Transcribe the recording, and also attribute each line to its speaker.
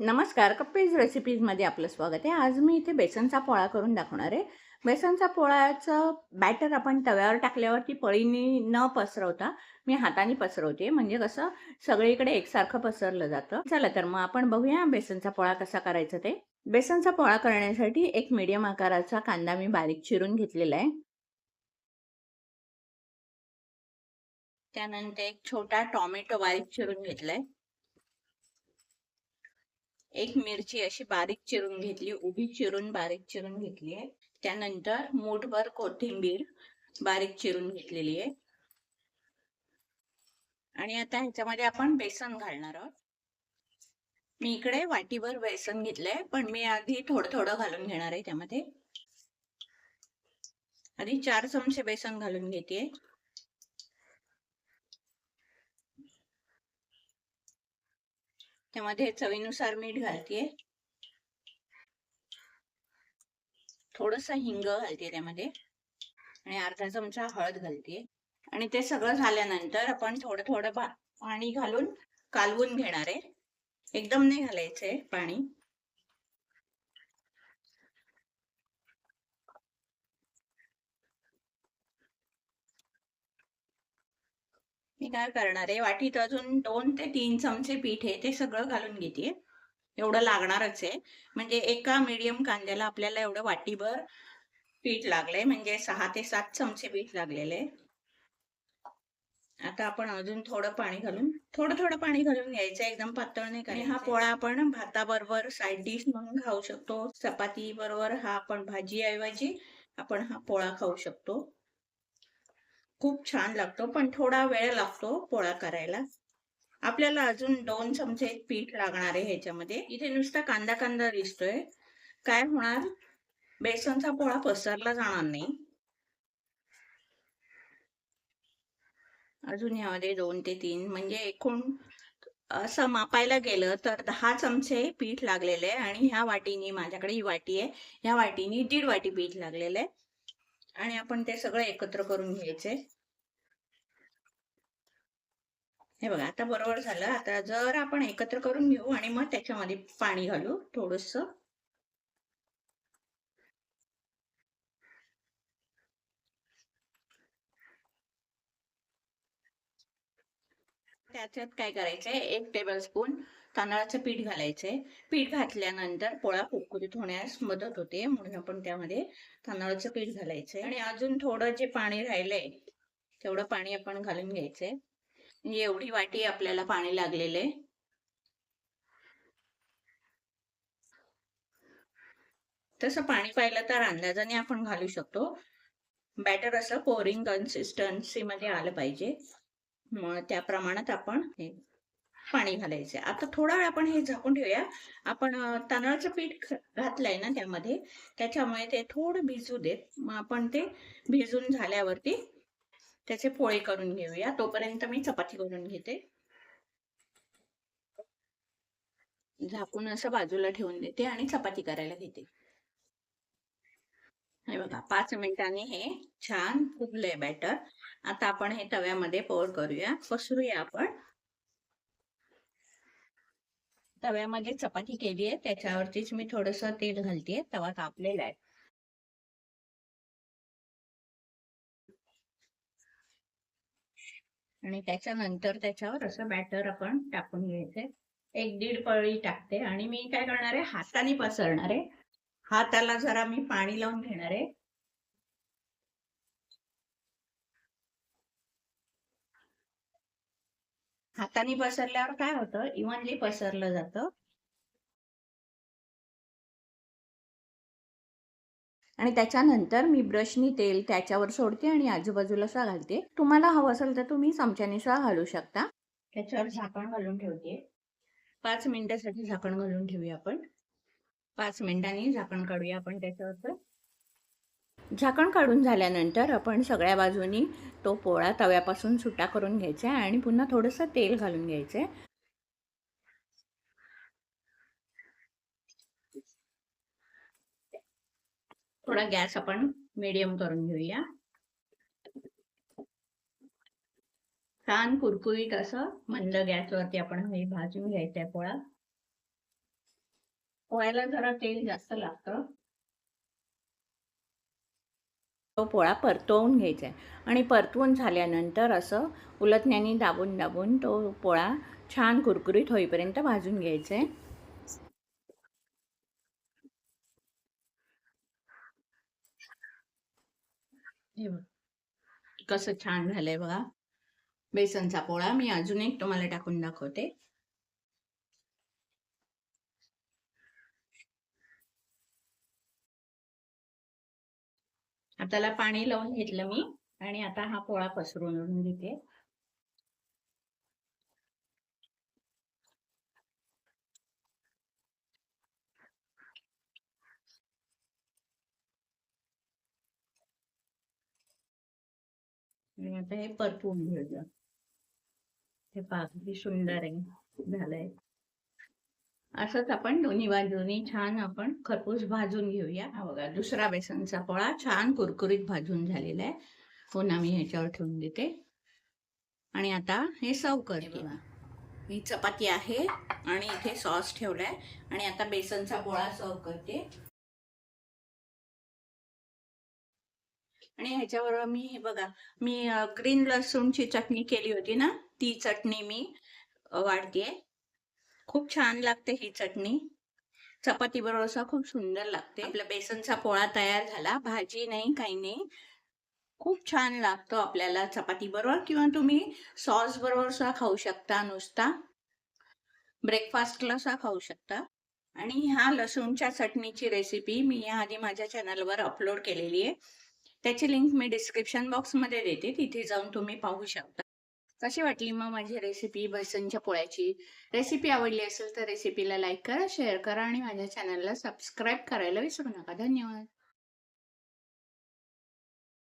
Speaker 1: नमस्कार कप्पीज रेसिपीजमध्ये आपलं स्वागत आहे. आज मी इथे बेसनचा पोळा करून दाखवणार आहे. बेसनचा पोळ्याचं बॅटर आपण तव्यावर टाकल्यावरती पळीने न पसरवता मी हाताने पसरवते. म्हणजे कसं सगळीकडे एकसारखं पसरलं जातं. चला तर मग आपण बघूया बेसनचा पोळा कसा करायचा ते. बेसनचा पोळा करण्यासाठी एक मीडियम आकाराचा कांदा मी बारीक चिरून घेतलेला आहे. त्यानंतर एक छोटा टॉमॅटो बारीक चिरून घेतलाय. एक मिरची अशी बारीक चिरून घेतली उभी चिरून बारीक चिरून घेतली आहे. त्यानंतर मूठभर कोथिंबीर बारीक चिरून घेतलेली आहे. आणि आता ह्याच्यामध्ये आपण बेसन घालणार आहोत. मी इकडे वाटीभर बेसन घेतलंय पण मी आधी थोडं थोडं घालून घेणार आहे त्यामध्ये. आधी चार चमचे बेसन घालून घेते. त्यामध्ये चवीनुसार मीठ घालते थोडस हिंग घालते त्यामध्ये. आणि अर्धा चमचा हळद घालते आणि ते सगळं झाल्यानंतर आपण थोडं थोडं पाणी घालून कालवून घेणार आहे. एकदम नाही घालायचंय पाणी. काय करणार आहे? वाटीत अजून दोन ते तीन चमचे पीठ आहे ते सगळं घालून घेते. एवढं लागणारच आहे. म्हणजे एका मीडियम कांद्याला आपल्याला एवढं वाटीभर पीठ लागलंय. म्हणजे सहा ते सात चमचे पीठ लागलेले आता आपण अजून थोडं पाणी घालून थोडं थोडं पाणी घालून घ्यायचं एकदम पातळ नाही आणि हा पोळा आपण भाताबरोबर साईड डिश म्हणून खाऊ शकतो. चपाती बरोबर हा आपण भाजी ऐवजी आपण हा पोळा खाऊ शकतो. खूप छान लागतो पण थोडा वेळ लागतो पोळा करायला. आपल्याला अजून दोन चमचे पीठ लागणार आहे ह्याच्यामध्ये. इथे नुसता कांदा कांदा दिसतोय. काय होणार? बेसनचा पोळा पसरला जाणार नाही. अजून यामध्ये दोन ते तीन म्हणजे एकूण असं मापायला गेलं तर दहा चमचे पीठ लागलेले आहे आणि ह्या वाटीनी माझ्याकडे ही वाटी आहे ह्या वाटीनी दीड वाटी पीठ लागलेलं आहे. आणि आपण ते सगळं एकत्र करून घ्यायचे. हे बघा आता बरोबर झालं. आता जर आपण एकत्र करून घेऊ आणि मग त्याच्यामध्ये पाणी घालू थोडस. त्याच्यात काय करायचंय? एक टेबल स्पून तांदळाचं पीठ घालायचंय. पीठ घातल्यानंतर पोळा कुरकुरीत होण्यास मदत होते. म्हणून आपण त्यामध्ये तांदळाचं पीठ घालायचंय. आणि अजून थोडं जे पाणी राहिलंय तेवढं पाणी आपण घालून घ्यायचंय. एवढी वाटी आपल्याला पाणी लागलेले तसं पाणी पाहिलं तर अंदाजाने आपण घालू शकतो. बॅटर असं पोरिंग कन्सिस्टन्सी मध्ये आलं पाहिजे. मग त्या प्रमाणात आपण हे पाणी घालायचे आता थोडा वेळ आपण हे झाकून ठेवूया. आपण तांदळाचं पीठ घातलंय ना त्यामध्ये. त्याच्यामुळे ते थोडं भिजू देत. मग आपण ते भिजून झाल्यावरती त्याचे पोळे करून घेऊया. तोपर्यंत मी चपाती करून घेते. झाकून असं बाजूला ठेवून देते आणि चपाती करायला घेते. हे बघा पाच मिनिटांनी हे छान फुगलंय बॅटर. आता आपण हे तव्यामध्ये पोर करूया. पसरूया आपण. तव्यामध्ये चपाती केली आहे त्याच्यावरतीच मी थोडस तेल घालतेय तवा कापलेला आहे. आणि त्याच्यानंतर त्याच्यावर असं बॅटर आपण टाकून घ्यायचंय. एक दीड पळी टाकते. आणि मी काय करणार आहे हाताने पसरणार आहे. हाताला जरा मी पाणी लावून घेणार आहे. हाताने पसरल्यावर काय होतं? इव्हनली पसरलं जातं. आणि त्याच्यानंतर मी ब्रशनी तेल त्याच्यावर सोडते आणि आजूबाजूला सुद्धा घालते. तुम्हाला हवं असेल तर तुम्ही चमच्याने सुद्धा घालू शकता. त्याच्यावर झाकण घालून ठेवते. पाच मिनिटासाठी झाकण घालून ठेवूया आपण. पाच मिनिटांनी झाकण काढूया आपण त्याच्यावर झाकण काढून झाल्यानंतर आपण सगळ्या बाजूनी तो पोळा तव्यापासून सुटा करून घ्यायचा आहे आणि पुन्हा थोडंसं तेल घालून घ्यायचं आहे. थोडा गॅस आपण मीडियम करून घेऊया. छान कुरकुरीत असं मंद गॅसवरती आपण हे भाजून घ्यायचंय पोळा. पोळ्याला जरा तेल जास्त लागतं. तो पोळा परतवून घ्यायचा आहे. आणि परतवून झाल्यानंतर असं उलटण्याने दाबून दाबून तो पोळा छान कुरकुरीत होईपर्यंत भाजून घ्यायचा आहे. कसं छान झालंय बघा. बेसनचा पोळा मी अजून एक तुम्हाला टाकून दाखवते. त्याला पाणी लावून घेतलं मी आणि आता हा पोळा पसरून घेते. आणि आता हे परतवून घेऊया. हे पहा सुंदर आहे झालंय. असंच आपण दोन्ही बाजूनी छान आपण खरपूस भाजून घेऊया. हा बघा दुसरा बेसनचा पोळा छान कुरकुरीत भाजून झालेला आहे. पुन्हा मी ह्याच्यावर ठेवून देते. आणि आता हे सर्व करते ही चपाती आहे आणि इथे सॉस ठेवलाय. आणि आता बेसनचा पोळा सर्व करते. आणि ह्याच्यावर मी हे बघा मी ग्रीन लसूणची चटणी केली होती ना ती चटणी मी वाढतेय खूप छान लागते ही चटणी. चपाती बरोबर असा खूप सुंदर लागते. आपला बेसनचा पोळा तयार झाला. भाजी नाही काही नाही. खूप छान लागतो आपल्याला चपाती बरोबर किंवा तुम्ही सॉस बरोबर सुद्धा खाऊ शकता नुसता. ब्रेकफास्टला सुद्धा खाऊ शकता. आणि ह्या लसूणच्या चटणीची रेसिपी मी याआधी माझ्या चॅनलवर अपलोड केलेली आहे. त्याची लिंक मी डिस्क्रिप्शन बॉक्समध्ये देते. तिथे जाऊन तुम्ही पाहू शकता. कशी वाटली मग माझी रेसिपी भसनच्या पोळ्याची? रेसिपी आवडली असेल तर रेसिपीला लाईक करा शेअर करा आणि माझ्या चॅनलला सबस्क्राईब करायला विसरू नका. धन्यवाद.